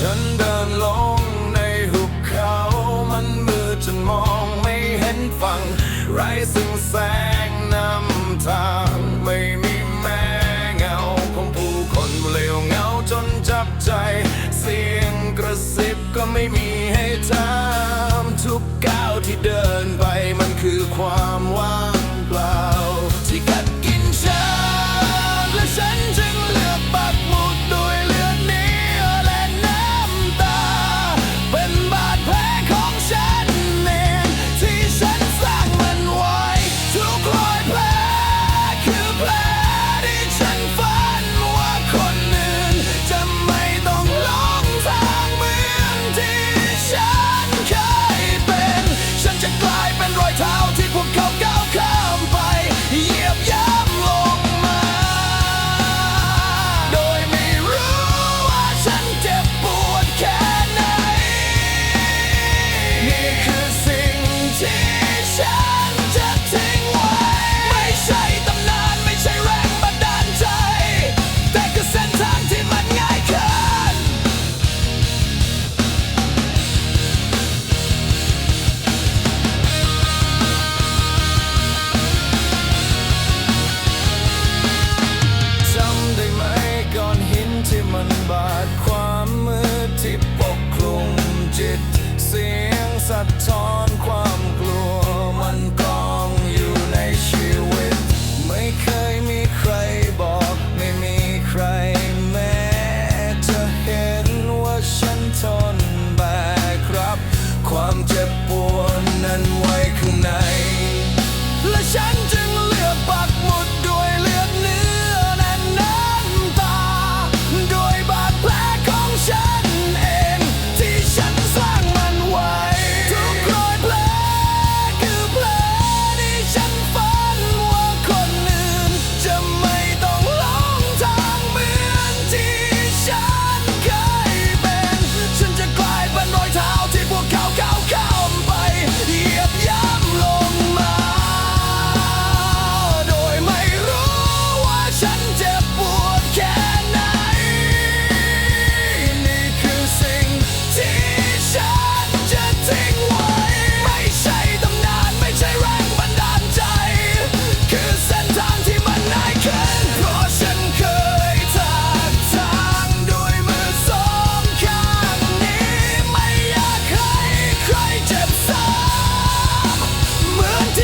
ฉันเดินลงในหุบเขา มันมืดจนมองไม่เห็นฝั่งไร้ซึ่งแสงนำทางไม่มีแม้เงาของผู้คนเลวเงาจนจับใจ เสียงกระซิบก็ไม่มีให้ทำทุกก้าวที่เดินไปมันคือความว่าง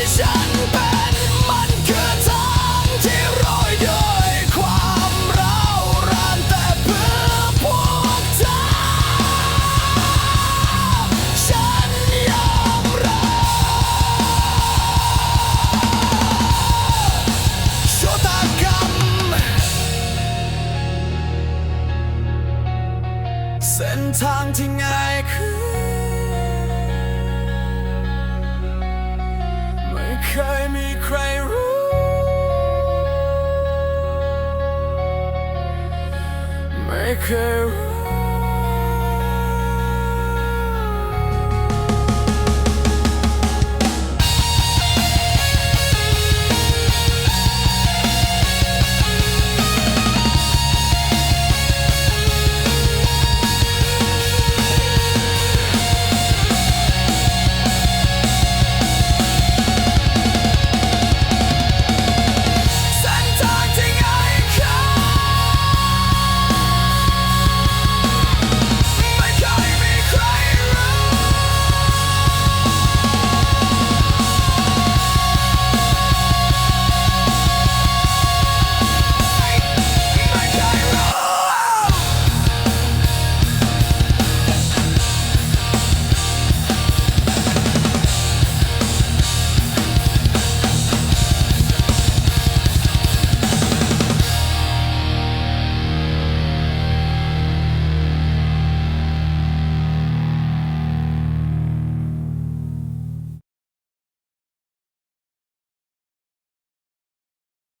ที่ฉันเป็นมันคือ Take her